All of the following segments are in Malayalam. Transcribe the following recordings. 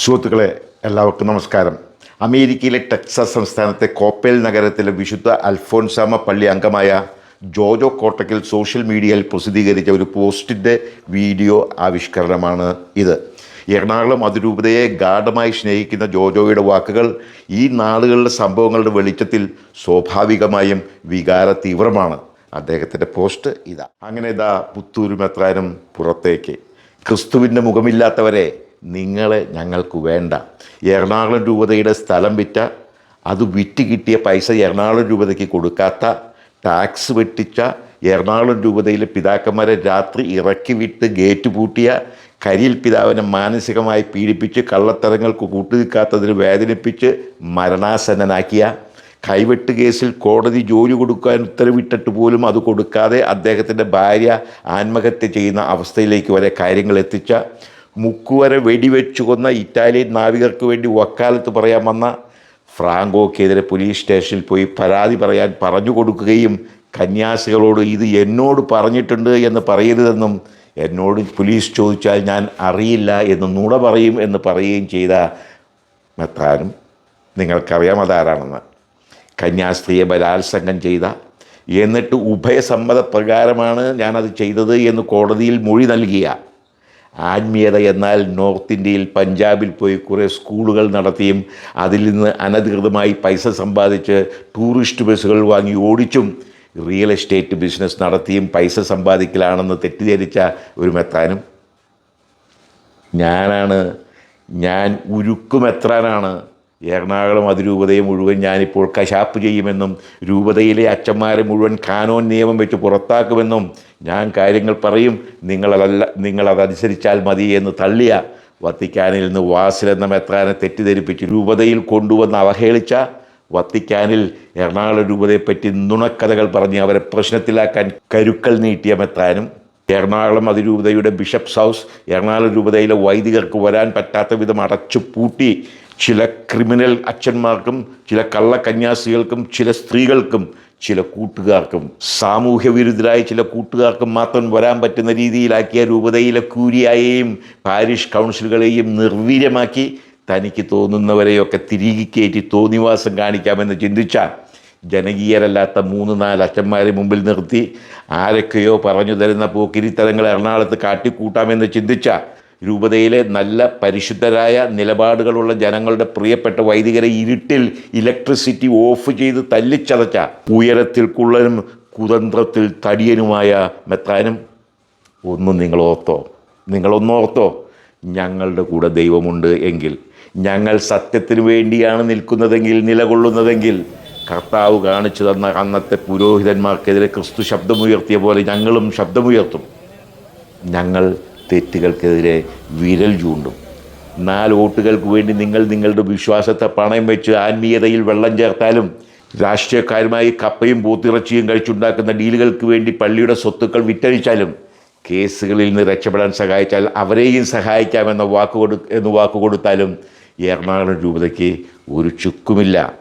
സുഹൃത്തുക്കളെ എല്ലാവർക്കും നമസ്കാരം. അമേരിക്കയിലെ ടെക്സസ് സംസ്ഥാനത്തെ കോപ്പേൽ നഗരത്തിലെ വിശുദ്ധ അൽഫോൻസാമ പള്ളി അംഗമായ ജോജോ കോട്ടക്കിൽ സോഷ്യൽ മീഡിയയിൽ പ്രസിദ്ധീകരിച്ച ഒരു പോസ്റ്റിന്റെ വീഡിയോ ആവിഷ്കരണമാണ് ഇത്. എറണാകുളം അതിരൂപതയെ ഗാഢമായി സ്നേഹിക്കുന്ന ജോജോയുടെ വാക്കുകൾ ഈ നാളുകളിലെ സംഭവങ്ങളുടെ വെളിച്ചത്തിൽ സ്വാഭാവികമായും വികാര തീവ്രമാണ് അദ്ദേഹത്തിന്റെ പോസ്റ്റ് ഇതാ. അങ്ങനെ ഇതാ പുത്തൂരുമെത്രാനും പുറത്തേക്ക്. ക്രിസ്തുവിന്റെ മുഖമില്ലാത്തവരെ നിങ്ങളെ ഞങ്ങൾക്ക് വേണ്ട. എറണാകുളം രൂപതയുടെ സ്ഥലം വിറ്റ അത് വിറ്റ് കിട്ടിയ പൈസ എറണാകുളം രൂപതയ്ക്ക് കൊടുക്കാത്ത ടാക്സ് വെട്ടിച്ച എറണാകുളം രൂപതയിലെ പിതാക്കന്മാരെ രാത്രി ഇറക്കി വിട്ട് ഗേറ്റ് പൂട്ടിയ കരിയിൽ പിതാവിനെ മാനസികമായി പീഡിപ്പിച്ച് കള്ളത്തരങ്ങൾക്ക് കൂട്ടുനിൽക്കാത്തതിന് വേദനിപ്പിച്ച് മരണാസന്നനാക്കിയ കൈവെട്ട് കേസിൽ കോടതി ജോലി കൊടുക്കാൻ ഉത്തരവിട്ടിട്ട് പോലും അത് കൊടുക്കാതെ അദ്ദേഹത്തിന്റെ ഭാര്യ ആത്മഹത്യ ചെയ്യുന്ന അവസ്ഥയിലേക്ക് വരെ കാര്യങ്ങൾ എത്തിച്ച മുക്കുവരെ വെടിവെച്ചു കൊന്ന ഇറ്റാലിയൻ നാവികർക്ക് വേണ്ടി വക്കാലത്ത് പറയാൻ വന്ന ഫ്രാങ്കോക്കെതിരെ പോലീസ് സ്റ്റേഷനിൽ പോയി പരാതി പറയാൻ പറഞ്ഞു കൊടുക്കുകയും കന്യാസികളോട് ഇത് എന്നോട് പറഞ്ഞിട്ടുണ്ട് എന്ന് പറയരുതെന്നും എന്നോട് പോലീസ് ചോദിച്ചാൽ ഞാൻ അറിയില്ല എന്ന് നുണ പറയും എന്ന് പറയുകയും ചെയ്ത മെത്താനും നിങ്ങൾക്കറിയാം അതാരാണെന്ന്. കന്യാസ്ത്രീയെ ബലാത്സംഗം ചെയ്ത. എന്നിട്ട് ഉഭയസമ്മത പ്രകാരമാണ് ഞാനത് ചെയ്തത് എന്ന് കോടതിയിൽ മൊഴി നൽകിയ. ആത്മീയത എന്നാൽ നോർത്ത് ഇന്ത്യയിൽ പഞ്ചാബിൽ പോയി കുറേ സ്കൂളുകൾ നടത്തിയും അതിൽ നിന്ന് അനധികൃതമായി പൈസ സമ്പാദിച്ച് ടൂറിസ്റ്റ് ബസ്സുകൾ വാങ്ങി ഓടിച്ചും റിയൽ എസ്റ്റേറ്റ് ബിസിനസ് നടത്തിയും പൈസ സമ്പാദിക്കലാണെന്ന് തെറ്റിദ്ധരിച്ച ഒരു മെത്താനും ഞാനാണ് ഞാൻ ഉരുക്കുമെത്രാനാണ് എറണാകുളം അതിരൂപതയെ മുഴുവൻ ഞാനിപ്പോൾ കശാപ്പ് ചെയ്യുമെന്നും രൂപതയിലെ അച്ഛന്മാരെ മുഴുവൻ കാനോൻ നിയമം വെച്ച് പുറത്താക്കുമെന്നും ഞാൻ കാര്യങ്ങൾ പറയും. നിങ്ങളതല്ല നിങ്ങളതനുസരിച്ചാൽ മതി എന്ന് തള്ളിയ വത്തിക്കാനിൽ നിന്ന് വാസിൽ എന്ന മെത്രാനെ തെറ്റിദ്ധരിപ്പിച്ച് രൂപതയിൽ കൊണ്ടുവന്ന് അവഹേളിച്ച വത്തിക്കാനിൽ എറണാകുളം രൂപതയെപ്പറ്റി നുണക്കഥകൾ പറഞ്ഞ് അവരെ പ്രശ്നത്തിലാക്കാൻ കരുക്കൾ നീട്ടിയ മെത്രാനും എറണാകുളം അതിരൂപതയുടെ ബിഷപ്സ് ഹൗസ് എറണാകുളം രൂപതയിലെ വൈദികർക്ക് വരാൻ പറ്റാത്ത വിധം അടച്ചു പൂട്ടി ചില ക്രിമിനൽ അച്ഛന്മാർക്കും ചില കള്ളക്കന്യാസികൾക്കും ചില സ്ത്രീകൾക്കും ചില കൂട്ടുകാർക്കും സാമൂഹ്യ വിരുദ്ധരായ ചില കൂട്ടുകാർക്കും മാത്രം വരാൻ പറ്റുന്ന രീതിയിലാക്കിയ രൂപതയിലെ കൂരിയായെയും പാരിഷ് കൗൺസിലുകളെയും നിർവീര്യമാക്കി തനിക്ക് തോന്നുന്നവരെയൊക്കെ തിരികെ കയറ്റി തോന്നിവാസം കാണിക്കാമെന്ന് ചിന്തിച്ചാൽ ജനകീയരല്ലാത്ത മൂന്ന് നാല് അച്ഛന്മാരെ മുമ്പിൽ നിർത്തി ആരൊക്കെയോ പറഞ്ഞു തരുന്ന പോക്കിരിത്തരങ്ങൾ എറണാകുളത്ത് കാട്ടിക്കൂട്ടാമെന്ന് ചിന്തിച്ച രൂപതയിലെ നല്ല പരിശുദ്ധരായ നിലപാടുകളുള്ള ജനങ്ങളുടെ പ്രിയപ്പെട്ട വൈദികരെ ഇരുട്ടിൽ ഇലക്ട്രിസിറ്റി ഓഫ് ചെയ്ത് തല്ലിച്ചതച്ച ഉയരത്തിൽ കുള്ളനും കുതന്ത്രത്തിൽ തടിയനുമായ മെത്താനും ഒന്നും നിങ്ങൾ ഓർത്തോ. നിങ്ങളൊന്നോർത്തോ ഞങ്ങളുടെ കൂടെ ദൈവമുണ്ട് എങ്കിൽ ഞങ്ങൾ സത്യത്തിന് വേണ്ടിയാണ് നിൽക്കുന്നതെങ്കിൽ നിലകൊള്ളുന്നതെങ്കിൽ കർത്താവ് കാണിച്ചു തന്ന അന്നത്തെ പുരോഹിതന്മാർക്കെതിരെ ക്രിസ്തു ശബ്ദമുയർത്തിയ പോലെ ഞങ്ങളും ശബ്ദമുയർത്തും. ഞങ്ങൾ തെറ്റുകൾക്കെതിരെ വിരൽ ചൂണ്ടും. നാല് വോട്ടുകൾക്ക് വേണ്ടി നിങ്ങൾ നിങ്ങളുടെ വിശ്വാസത്തെ പണയം വെച്ച് ആത്മീയതയിൽ വെള്ളം ചേർത്താലും രാഷ്ട്രീയക്കാരുമായി കപ്പയും പൂത്തിറച്ചിയും കഴിച്ചുണ്ടാക്കുന്ന ഡീലുകൾക്ക് വേണ്ടി പള്ളിയുടെ സ്വത്തുക്കൾ വിറ്റഴിച്ചാലും കേസുകളിൽ നിന്ന് രക്ഷപ്പെടാൻ സഹായിച്ചാൽ അവരെയും സഹായിക്കാമെന്ന വാക്ക് കൊടു എന്ന് വാക്ക് കൊടുത്താലും എറണാകുളം രൂപതയ്ക്ക് ഒരു ചുക്കുമില്ല.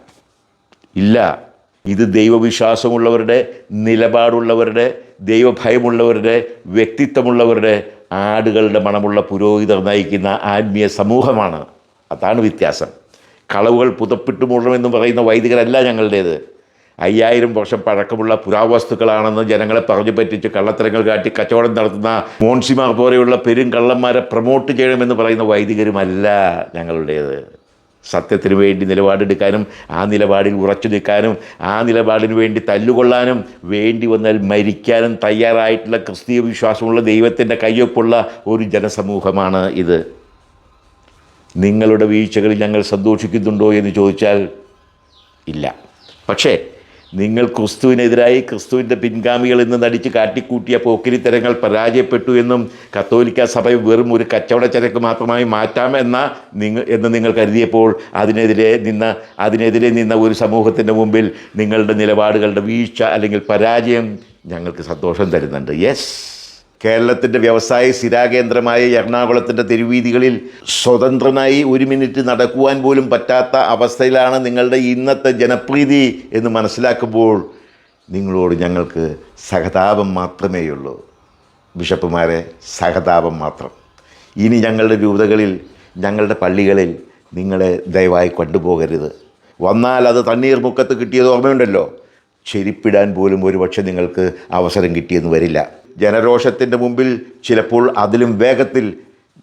ഇല്ല. ഇത് ദൈവവിശ്വാസമുള്ളവരുടെ നിലപാടുള്ളവരുടെ ദൈവഭയമുള്ളവരുടെ വ്യക്തിത്വമുള്ളവരുടെ ആടുകളുടെ മണമുള്ള പുരോഹിതർ നയിക്കുന്ന ആത്മീയ സമൂഹമാണ്. അതാണ് വ്യത്യാസം. കളവുകൾ പുതപ്പിട്ട് മൂടണമെന്ന് പറയുന്ന വൈദികരല്ല ഞങ്ങളുടേത്. അയ്യായിരം വർഷം പഴക്കമുള്ള പുരാവസ്തുക്കളാണെന്ന് ജനങ്ങളെ പറഞ്ഞു പറ്റിച്ച് കള്ളത്തരങ്ങൾ കാട്ടി കച്ചവടം നടത്തുന്ന മോൺസിമാർ പോലെയുള്ള പെരും കള്ളന്മാരെ പ്രൊമോട്ട് ചെയ്യണമെന്ന് പറയുന്ന വൈദികരുമല്ല ഞങ്ങളുടേത്. സത്യത്തിന് വേണ്ടി നിലപാടെടുക്കാനും ആ നിലപാടിൽ ഉറച്ചു നിൽക്കാനും ആ നിലപാടിന് വേണ്ടി തല്ലുകൊള്ളാനും വേണ്ടി വന്നാൽ മരിക്കാനും തയ്യാറായിട്ടുള്ള ക്രിസ്തീയ വിശ്വാസമുള്ള ദൈവത്തിന്റെ കയ്യൊപ്പുള്ള ഒരു ജനസമൂഹമാണ് ഇത്. നിങ്ങളുടെ വീഴ്ചകളിൽ ഞങ്ങൾ സന്തോഷിക്കുന്നുണ്ടോ എന്ന് ചോദിച്ചാൽ ഇല്ല. പക്ഷേ നിങ്ങൾ ക്രിസ്തുവിനെതിരായി ക്രിസ്തുവിന്റെ പിൻഗാമികൾ എന്ന് നടിച്ച് കാട്ടിക്കൂട്ടിയ പോക്കിരിത്തരങ്ങൾ പരാജയപ്പെട്ടു എന്നും കത്തോലിക്ക സഭ വെറും ഒരു കച്ചവട ചരക്ക് മാത്രമായി മാറ്റാമെന്ന നിങ്ങൾ എന്ന് നിങ്ങൾ കരുതിയപ്പോൾ അതിനെതിരെ നിന്ന അതിനെതിരെ നിന്ന ഒരു സമൂഹത്തിന്റെ മുമ്പിൽ നിങ്ങളുടെ നിലപാടുകളുടെ വീഴ്ച അല്ലെങ്കിൽ പരാജയം ഞങ്ങൾക്ക് സന്തോഷം തരുന്നുണ്ട്. യെസ് കേരളത്തിന്റെ വ്യവസായ സ്ഥിരാകേന്ദ്രമായ എറണാകുളത്തിന്റെ തെരുവീതികളിൽ സ്വതന്ത്രനായി ഒരു മിനിറ്റ് നടക്കുവാൻ പോലും പറ്റാത്ത അവസ്ഥയിലാണ് നിങ്ങളുടെ ഇന്നത്തെ ജനപ്രീതി എന്ന് മനസ്സിലാക്കുമ്പോൾ നിങ്ങളോട് ഞങ്ങൾക്ക് സഹതാപം മാത്രമേയുള്ളൂ. ബിഷപ്പുമാരെ സഹതാപം മാത്രം. ഇനി ഞങ്ങളുടെ രൂപതകളിൽ ഞങ്ങളുടെ പള്ളികളിൽ നിങ്ങളെ ദയവായി കൊണ്ടുപോകരുത്. വന്നാൽ അത് തണ്ണീർ മുക്കത്ത് കിട്ടിയത് ഓർമ്മയുണ്ടല്ലോ. ചെരിപ്പിടാൻ പോലും ഒരുപക്ഷെ നിങ്ങൾക്ക് അവസരം കിട്ടിയെന്ന് വരില്ല. ജനരോഷത്തിന്റെ മുമ്പിൽ ചിലപ്പോൾ അതിലും വേഗത്തിൽ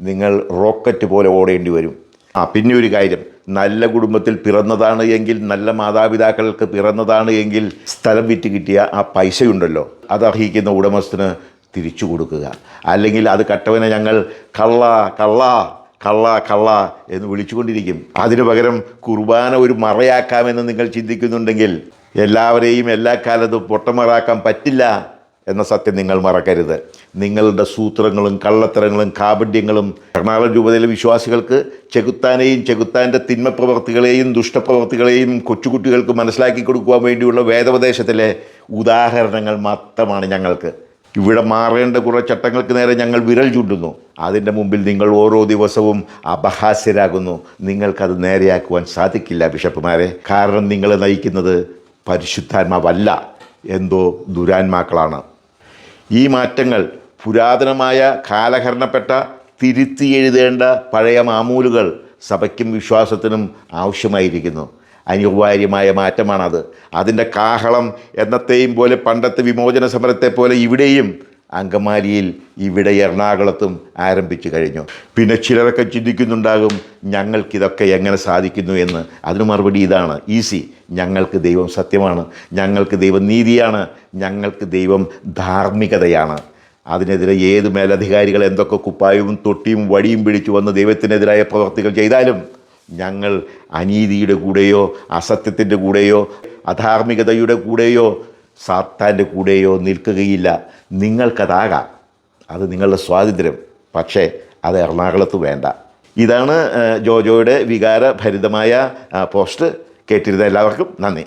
നിങ്ങൾ റോക്കറ്റ് പോലെ ഓടേണ്ടി വരും. ആ പിന്നെ ഒരു കാര്യം നല്ല കുടുംബത്തിൽ പിറന്നതാണ് എങ്കിൽ നല്ല മാതാപിതാക്കൾക്ക് പിറന്നതാണ് എങ്കിൽ സ്ഥലം വിറ്റ് കിട്ടിയ ആ പൈസയുണ്ടല്ലോ അത് അർഹിക്കുന്ന ഉടമസ്ഥന് തിരിച്ചു കൊടുക്കുക. അല്ലെങ്കിൽ അത് കട്ടവനെ ഞങ്ങൾ കള്ള കള്ള കള്ള കള്ള എന്ന് വിളിച്ചുകൊണ്ടിരിക്കും. അതിനു പകരം കുർബാന ഒരു മറയാക്കാമെന്ന് നിങ്ങൾ ചിന്തിക്കുന്നുണ്ടെങ്കിൽ എല്ലാവരെയും എല്ലാ കാലത്തും പൊട്ടമറാക്കാൻ പറ്റില്ല. എന്ന സത്യം നിങ്ങൾ മറക്കരുത്. നിങ്ങളുടെ സൂത്രങ്ങളും കള്ളത്തരങ്ങളും കാപഢ്യങ്ങളും എറണാകുളം രൂപതയിലെ വിശ്വാസികൾക്ക് ചെകുത്താനെയും ചെകുത്താന്റെ തിന്മ പ്രവർത്തികളെയും ദുഷ്ടപ്രവർത്തികളെയും കൊച്ചുകുട്ടികൾക്ക് മനസ്സിലാക്കി കൊടുക്കുവാൻ വേണ്ടിയുള്ള വേദോപദേശത്തിലെ ഉദാഹരണങ്ങൾ മാത്രമാണ് ഞങ്ങൾക്ക്. ഇവിടെ മാറേണ്ട കുറേ ചട്ടങ്ങൾക്ക് നേരെ ഞങ്ങൾ വിരൽ ചൂണ്ടുന്നു. അതിന്റെ മുമ്പിൽ നിങ്ങൾ ഓരോ ദിവസവും അപഹാസ്യരാകുന്നു. നിങ്ങൾക്കത് നേരെയാക്കുവാൻ സാധിക്കില്ല ബിഷപ്പുമാരെ. കാരണം നിങ്ങളെ നയിക്കുന്നത് പരിശുദ്ധാത്മാവല്ല എന്തോ ദുരാത്മാക്കളാണ്. ഈ മാറ്റങ്ങൾ പുരാതനമായ കാലഹരണപ്പെട്ട തിരുത്തി എഴുതേണ്ട പഴയ മാമൂലുകൾ സഭയ്ക്കും വിശ്വാസത്തിനും ആവശ്യമായിരിക്കുന്നു. അനിവാര്യമായ മാറ്റമാണത്. അതിന്റെ കാഹളം എന്നത്തെയും പോലെ പണ്ടത്തെ വിമോചന സമരത്തെ പോലെ ഇവിടെയും അങ്കമാലിയിൽ ഇവിടെ എറണാകുളത്തും ആരംഭിച്ചു കഴിഞ്ഞു. പിന്നെ ചിലരൊക്കെ ചിന്തിക്കുന്നുണ്ടാകും ഞങ്ങൾക്കിതൊക്കെ എങ്ങനെ സാധിക്കുന്നു എന്ന്. അതിന് മറുപടി ഇതാണ് ഈസി. ഞങ്ങൾക്ക് ദൈവം സത്യമാണ് ഞങ്ങൾക്ക് ദൈവം നീതിയാണ് ഞങ്ങൾക്ക് ദൈവം ധാർമ്മികതയാണ്. അതിനെതിരെ ഏത് മേലധികാരികൾ എന്തൊക്കെ കുപ്പായവും തൊട്ടിയും വടിയും പിടിച്ചു വന്ന് ദൈവത്തിനെതിരായ പ്രവർത്തികൾ ചെയ്താലും ഞങ്ങൾ അനീതിയുടെ കൂടെയോ അസത്യത്തിന്റെ കൂടെയോ അധാർമികതയുടെ കൂടെയോ സാത്താന്റെ കൂടെയോ നിൽക്കുകയില്ല. നിങ്ങൾക്കതാകാം. അത് നിങ്ങളുടെ സ്വാതന്ത്ര്യം. പക്ഷേ അത് എറണാകുളത്ത് വേണ്ട. ഇതാണ് ജോജോയുടെ വികാരഭരിതമായ പോസ്റ്റ്. കേട്ടിരുന്ന എല്ലാവർക്കും നന്ദി.